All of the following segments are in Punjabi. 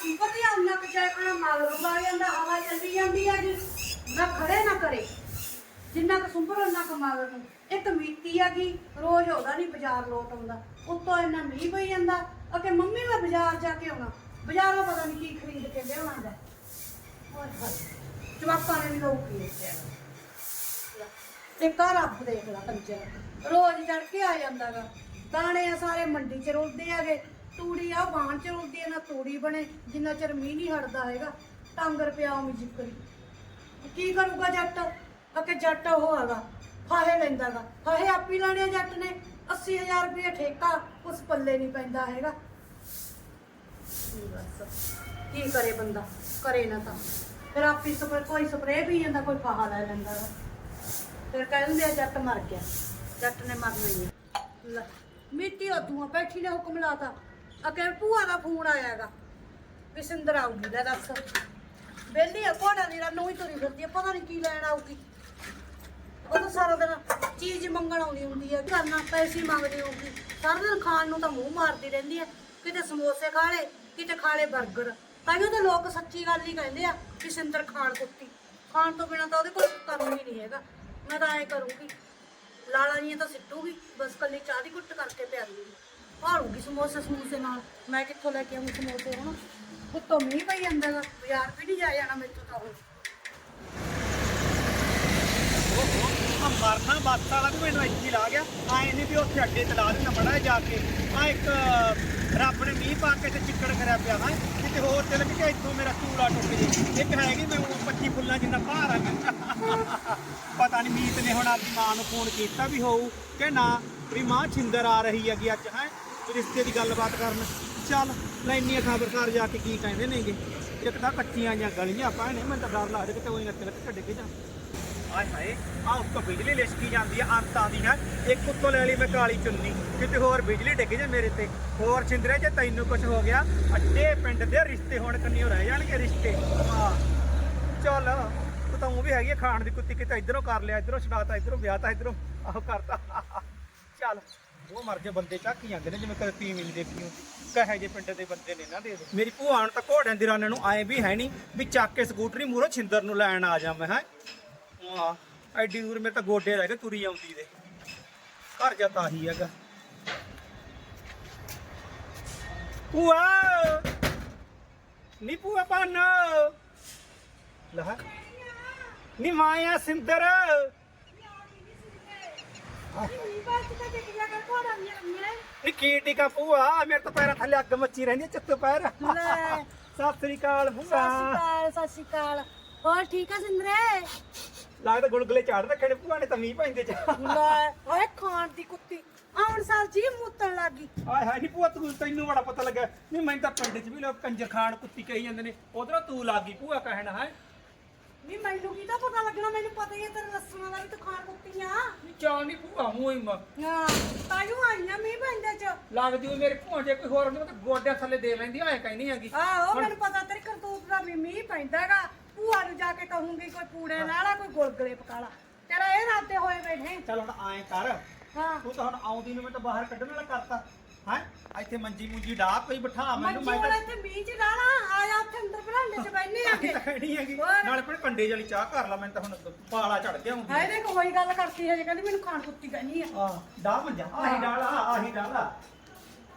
ਸੁਪਰ ਦੀ ਆਉਣਾ ਕਿ ਚਾਹ ਖਾਣਾ ਮਾਲ ਰੁਲਾ ਜਾਂਦਾ, ਹਵਾ ਚੱਲਦੀ ਜਾਂਦੀ ਆ ਨਾ ਖੜੇ, ਨਾ ਕਰੇ ਜਿੰਨਾ ਕੁ ਸੁੰਪਰ ਉਹਨਾਂ ਕੁ ਮਾਲ ਨੂੰ। ਇੱਕ ਮੀਤੀ ਆ ਗਈ ਰੋਜ਼ ਆਉਂਦਾ ਨਹੀਂ ਬਾਜ਼ਾਰ ਲੋਟ ਆਉਂਦਾ। ਉੱਤੋਂ ਇੰਨਾ ਮੀਂਹ ਪਈ ਜਾਂਦਾ ਅਕੇ ਮੰਮੀ ਮੈਂ ਬਾਜ਼ਾਰ ਜਾ ਕੇ ਆਉਣਾ। ਬਾਜ਼ਾਰੋਂ ਪਤਾ ਨਹੀਂ ਕੀ ਖਰੀਦ ਕੇ ਲਿਆਉਣਾ ਦਾ ਓਏ ਹਾਏ, ਜਵਾਕਾਂ ਨੇ ਵੀ ਲੋਕ ਕੀ ਤੇ ਘਰ ਆਪ ਦੇਖ ਲਾ ਕੰਜਰ ਰੋਜ਼ ਚੜ ਕੇ ਆ ਜਾਂਦਾਗਾ। ਦਾਣੇ ਆ ਸਾਰੇ ਮੰਡੀ ਚ ਰੁਲਦੇ ਆਗੇ। ਤੂੜੀ ਆ ਬਾਣ ਚ ਰੁਲਦੀ ਆ, ਨਾ ਤੂੜੀ ਬਣੇ, ਜਿੰਨਾ ਚਿਰ ਮੀਂਹ ਨਹੀਂ ਹਟਦਾ ਹੈਗਾ ਟਾਂਗਰ ਪਿਆ ਉਵੇਂ ਜਿੱਕਰੀ ਕੀ ਕਰੂਗਾ ਜੱਟ? ਅਕੇ ਜੱਟ ਉਹ ਹੈਗਾ, ਫਾਹੇ ਲੈਂਦਾਗਾ ਫਾਹੇ ਆਪੀ ਲੈਣੇ ਆ ਜੱਟ ਨੇ 80000 ਰੁਪਏ ਠੇਕਾ, ਉਸ ਪੱਲੇ ਨਹੀਂ ਪੈਂਦਾ ਹੈਗਾ। ਕੀ ਕਰੇ ਬੰਦਾ, ਕਰੇ ਨਾ ਤਾਂ। ਫਿਰ ਆਪੀ ਸਪਰੇ, ਕੋਈ ਸਪਰੇ ਪੀ ਜਾਂਦਾ, ਕੋਈ ਫਾਹਾ ਲੈ ਲੈਂਦਾ ਫਿਰ ਕਹਿੰਦੇ ਆ, ਜੱਟ ਮਰ ਗਿਆ। ਜੱਟ ਨੇ ਮਰਨਾ ਹੀ ਮਿੱਟੀ ਉਹ ਤੂੰ ਬੈਠੀ ਨੇ ਹੁਕਮ ਲਾਤਾ। ਅਕੇ ਭੂਆ ਦਾ ਫੋਨ ਆਇਆਗਾ ਵੀ ਸਿੰਦਰ ਆਊਗੀ, ਲੈ ਦੱਸ। ਬੇਲੀ ਆ ਕੋੜਾ ਦੀ ਰੰਨੂ ਹੀ ਤੁਰੀ ਫਿਰਦੀ ਆ, ਪਤਾ ਨਹੀਂ ਕੀ ਲੈਣ ਆਊਗੀ। ਉਹ ਤਾਂ ਸਾਰਾ ਦਿਨ ਚੀਜ਼ ਮੰਗਣ ਆਉਂਦੀ ਹੁੰਦੀ ਆ ਕਰਨਾ ਪੈਸੇ ਮੰਗਦੀ ਹੋਊਗੀ। ਸਾਰਾ ਦਿਨ ਖਾਣ ਨੂੰ ਤਾਂ ਮੂੰਹ ਮਾਰਦੀ ਰਹਿੰਦੀ ਆ, ਕਿਤੇ ਸਮੋਸੇ ਖਾ ਲੇ ਕਿਤੇ ਖਾ ਲੇ 버ਗਰ ਉਹ ਤਾਂ ਲੋਕ ਸੱਚੀ ਗੱਲ ਹੀ ਕਹਿੰਦੇ ਆ ਕਿ ਸਿੰਦਰ ਖਾਣ ਕੁੱਤੀ। ਖਾਣ ਤੋਂ ਬਿਨਾ ਤਾਂ ਉਹਦੇ ਕੋਲ ਕੰਮ ਹੀ ਨਹੀਂ ਹੈਗਾ। ਮੈਂ ਤਾਂ ਐ ਕਰੂੰਗੀ, ਲਾਲਾ ਜੀ ਤਾਂ ਸਿੱਟੂਗੀ, ਬਸ ਕੱਲੀ ਚਾਹ ਦੀ ਕੁੱਟ ਕਰਕੇ ਪਿਆ ਦੂੰਗੀ ਭਾਲੂਗੀ ਸਮੋਸੇ ਸਮੂਸੇ ਨਾਲ। ਮੈਂ ਕਿੱਥੋਂ ਲੈ ਕੇ ਆਉਂਗੀ ਸਮੋਸੇ ਹੁਣ? ਉੱਤੋਂ ਮੀਂਹ ਪਈ ਜਾਂਦਾ ਗਾ ਬਾਜ਼ਾਰ ਵੀ ਨਹੀਂ ਜਾ ਜਾਣਾ ਮੈਥੋਂ ਤਾਂ ਹੁਣ ਆ ਮਰਨਾ, ਬੱਸ ਵਾਲਾ ਵੀ ਮੈਨੂੰ ਇੱਥੇ ਲਾ ਗਿਆ। ਆਏ ਨਹੀਂ ਵੀ ਉੱਥੇ ਅੱਡੇ ਤੇ ਦੇਣਾ ਮੜਾ ਜਾ ਕੇ। ਆ ਇੱਕ ਰੱਬ ਨੇ ਮੀਂਹ ਪਾ ਕੇ ਤੇ ਚਿੱਕੜ ਕਰਿਆ ਪਿਆ ਹੈ ਕਿਤੇ ਹੋਰ ਚਲ ਵੀ ਇੱਥੋਂ ਮੇਰਾ ਚੂੜਾ ਟੁੱਟ ਜੇ। ਇੱਕ ਹੈਗੀ ਮੈਂ ਉਹ 25 ਫੁੱਲਾਂ ਜਿੰਨਾ ਭਾਰ ਆ। ਪਤਾ ਨਹੀਂ ਮੀਤ ਨੇ ਹੁਣ ਆਪਣੀ ਮਾਂ ਨੂੰ ਫੋਨ ਕੀਤਾ ਵੀ ਹੋਊ ਕਿ ਨਾ, ਵੀ ਮਾਂ ਛਿੰਦਰ ਆ ਰਹੀ ਹੈਗੀ ਅੱਜ, ਹੈ? ਰਿਸ਼ਤੇ ਦੀ ਗੱਲਬਾਤ ਕਰਨ। ਚੱਲ ਲੈਣੀ ਖਬਰਕਾਰ ਜਾ ਕੇ ਕੀ ਕਹਿੰਦੇ ਨੇਗੇ? ਇੱਕ ਤਾਂ ਕੱਚੀਆਂ ਜਾਂ ਗਲੀਆਂ ਪਾਣੇ ਮੈਨੂੰ ਤਾਂ ਡਰ ਲੱਗਦਾ ਕਿ ਉਹ ਨੱਕ ਲੱਕ ਕੱਢ ਕੇ ਜਾ। ਆਏ ਹਾਏ ਆ ਉੱਤੋਂ ਬਿਜਲੀ ਲਿਸ਼ਕੀ ਜਾਂਦੀ ਆ, ਅੰਤ ਆਉਂਦੀ ਹੈ। ਇੱਕ ਉੱਤੋਂ ਲੈ ਲਈ ਮੈਂ ਕਾਲੀ ਚੁੰਨੀ, ਕਿਤੇ ਹੋਰ ਬਿਜਲੀ ਡਿੱਗ ਜੇ ਮੇਰੇ ਤੇ। ਹੋਰ ਛਿੰਦਰੇ ਜੇ ਤੈਨੂੰ ਕੁਝ ਹੋ ਗਿਆ, ਅੱਡੇ ਪਿੰਡ ਦੇ ਰਿਸ਼ਤੇ ਹੁਣ ਕੰਨਿਓ ਰਹਿ ਜਾਣਗੇ ਰਿਸ਼ਤੇ। ਵਾਹ ਚੱਲ, ਤੂੰ ਤਾਂ ਉਹ ਵੀ ਹੈਗੀ ਆ, ਖਾਣ ਦੀ ਕੁੱਤੀ ਕਿਤੇ ਇਧਰੋਂ ਕਰ ਲਿਆ, ਇਧਰੋਂ ਛਡਾਤਾ ਇਧਰੋਂ ਵਿਆਹਤਾ ਇਧਰੋਂ ਆਹ ਕਰਤਾ। ਚੱਲ। ਉਹ ਮਰ ਜੇ ਬੰਦੇ ਚੱਕ ਜਾਂਦੇ ਨੇ ਜਿਵੇਂ ਕਦੇ ਤੀਵੀਂ ਨਹੀਂ ਦੇਖੀ ਹੁੰਦੀ। ਕਹੇ ਜੇ ਪਿੰਡ ਦੇ ਬੰਦੇ ਨੇ ਨਾ ਦੇ ਦੇ ਮੇਰੀ ਭੂਆ ਹੁਣ ਤਾਂ ਘੋੜਿਆਂ ਦੀ ਰਾਨੇ ਨੂੰ ਆਏ ਵੀ ਹੈ ਨਹੀਂ ਵੀ ਚੱਕ ਕੇ ਸਕੂਟਰੀ ਮੂਹਰੋਂ ਛਿੰਦਰ ਨੂੰ ਲੈਣ ਆ ਜਾ ਮੈਂ ਹੈ। ਹਾਂ। ਐਡੀ ਦੂਰ ਮੇਰੇ ਤਾਂ ਗੋਡੇ ਰਹਿ ਗਏ ਤੁਰੀ ਆਉਂਦੀ ਦੇ। ਘਰ ਜਾ ਤਾਂ ਹੀ ਹੈਗਾ। ਭੂਆ! ਨੀ ਭੂਆ ਪਾਨ ਲਹਾ ਨੀ ਮਾਇਆ ਸਿੰਦਰ। ਨੀ ਕੀ ਟਿਕਾ ਭੂਆ? ਮੇਰੇ ਤਾਂ ਪੈਰਾਂ ਥੱਲੇ ਅੱਗ ਮੱਚੀ ਰਹਿੰਦੀ ਹੈ, ਚਿੱਤ ਪੈਰ। ਲੈ। ਸਤਿ ਸ੍ਰੀ ਅਕਾਲ ਸਤਿ ਸ਼੍ਰੀ ਭੂਆ ਅਕਾਲ ਸਤਿ ਸ਼੍ਰੀ ਅਕਾਲ। ਹੋਰ ਠੀਕ ਆ ਸਿੰਦਰੇ? ਲੱਗਦਾ ਗੁਲਗੁਲੇ ਚਾੜ ਰੱਖੇ ਨੇ ਨੇ ਤਾਂ ਮੀਂਹ ਪੈਂਦੇ ਚ। ਲੈ ਓਏ ਖਾਣ ਦੀ ਕੁੱਤੀ। ਆਉਣ ਸਾਲ ਜੀ ਮੂਤਣ ਲੱਗੀ ਆਏ ਹਾਏ ਨੀ ਭੂਆ ਤੂੰ ਤੈਨੂੰ ਬੜਾ ਪਤਾ ਲੱਗਾ ਨਹੀਂ ਮੈਨੂੰ ਤਾਂ ਪਿੰਡ 'ਚ ਵੀ ਲੋਕ ਕੰਜਰ ਖਾਨ ਕੁੱਤੀ ਕਹੀ ਜਾਂਦੇ ਨੇ। ਉਧਰੋਂ ਤੂੰ ਲੱਗੀ ਭੂਆ ਕਹਿਣਾ ਹੈ ਨਹੀਂ ਮੈਨੂੰ ਕੀ ਤਾਂ ਪਤਾ ਲੱਗਣਾ? ਮੈਨੂੰ ਪਤਾ ਹੀ ਹੈ ਤੇਰੇ ਲੱਸਣਾਂ ਦਾ ਵੀ ਤੂੰ ਖਾਣ ਕੁੱਤੀ ਆ ਚਾਹ ਨਹੀਂ ਭੂਆ ਮੂੰਹ ਹੀ ਮ- ਹਾਂ ਤਾਈਓ ਆਈਆਂ ਮੀਂਹ ਪੈਂਦੇ ਚ। ਲੱਗਦੀ ਉਹ ਮੇਰੇ ਭੂਆ ਜੇ ਕੋਈ ਹੋਰ ਹੁੰਦੀ ਤਾਂ ਗੋਡਿਆਂ ਥੱਲੇ ਦੇ ਲੈਂਦੀ ਆਏ ਕਹਿੰਦੀ ਹੈਗੀ। ਆਹੋ ਹੁਣ- ਮੈਨੂੰ ਪਤਾ ਤੇਰੀ ਕਰਤੂਤ ਦਾ ਵੀ ਮੀਂਹ ਪੈਂਦਾਗਾ ਭੂਆ ਨੂੰ ਜਾ ਕੇ ਕਹੂੰਗੀ ਕੋਈ ਪੂੜੇ ਲਾਲਾ ਕੋਈ ਗੁਲਗਲੇ ਪਕਾਲਾ ਤੇਰਾ ਇਹ ਰਾਤੇ ਹੋਏ ਬੈਠੇ। ਚੱਲ ਹੁਣ ਆਏ ਕਰ। ਹਾਂ। ਤੂੰ ਤਾਂ ਹੁਣ ਆਉਂਦੀ ਨੂੰ ਮੈਂ ਤਾਂ ਬਾਹਰ ਕੱਢਣ ਵਾਲਾ ਕਰਤਾ। ਹੈ? ਇੱਥੇ ਮੰਜੀ ਮੁੰਜੀ ਢਾ ਕੋਈ ਬਿਠਾ ਮੈਨੂੰ ਮੰਜੀ ਮੈਂ ਵਾਲਾ ਤਾਂ ਇੱਥੇ ਮੀਂਹ ਚ ਲਾਣਾ ਆਇਆ ਉੱਥੇ ਅੰਦਰ ਬਰਾਂਡੇ ਚ ਬੈਠਨੇ ਆ ਆਹੀ ਤਾਂ ਕਹਿਣੀ ਹੈਗੀ। ਹੋਰ? ਨਾਲੇ ਕੰਡੇ ਵਾਲੀ ਚਾਹ ਕਰ ਲਾ ਮੈਨੂੰ ਤਾਂ ਹੁਣ ਪਾਲਾ ਚੜ ਗਿਆ ਹੁੰਦੀ ਹਾਏ ਦੇਖ ਹੋਈ ਗੱਲ ਕਰਤੀ ਹੈ ਜੇ ਕਹਿੰਦੀ ਮੈਨੂੰ ਖਾਣ ਕੁੱਤੀ ਕਹਿੰਦੀ ਆ। ਆ ਡਾ ਮੰਜਾ ਆਹੀ ਡਾਲਾ ਆਹੀ ਡਾਲਾ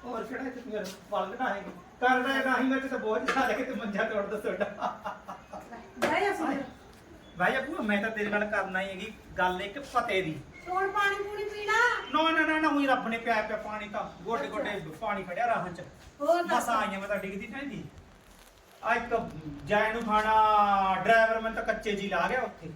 ਹੋਰ ਕਿਹੜਾ ਇੱਥੇ ਤੂੰ ਪਲ ਘਟਾਏਗੀ ਕਰਦਾ ਹੈ ਨਹੀਂ ਮੈਂ ਤੇ ਤਾਂ ਬਹੁਤ ਜ਼ਿਆਦਾ ਕਿਤੇ ਮੰਜਾ ਤੋੜ ਦੋ ਤੁਹਾਡਾ ਭਾਈ ਆਪੂ ਮੈਂ ਤਾਂ ਤੇਰੇ ਨਾਲ ਕਰਨਾ ਹੀ ਹੈਗੀ ਗੱਲ ਇੱਕ ਪਤੇ ਦੀ। ਹੁਣ ਪਾਣੀ ਪੂਣੀ ਪੀਣਾ ਨਾ ਨਾ ਨਾ ਨਾ ਉਹੀ ਰੱਬ ਨੇ ਪਿਆ ਪਿਆ ਪਾਣੀ ਤਾਂ। ਗੋਡੇ ਗੋਡੇ ਪਾਣੀ ਖੜਿਆ ਰਾਹਾਂ ਚ। ਹੋਰ ਦੱਸ। ਆਈਆਂ ਮੈਂ ਤਾਂ ਡਿੱਗਦੀ ਟੈਂਦੀ ਆ ਇੱਕ ਜੈ ਨੂੰ ਖਾਣਾ ਡਰਾਈਵਰ ਮੈਂ ਤਾਂ ਕੱਚੇ ਜੀ ਲਾ ਗਿਆ ਉੱਥੇ।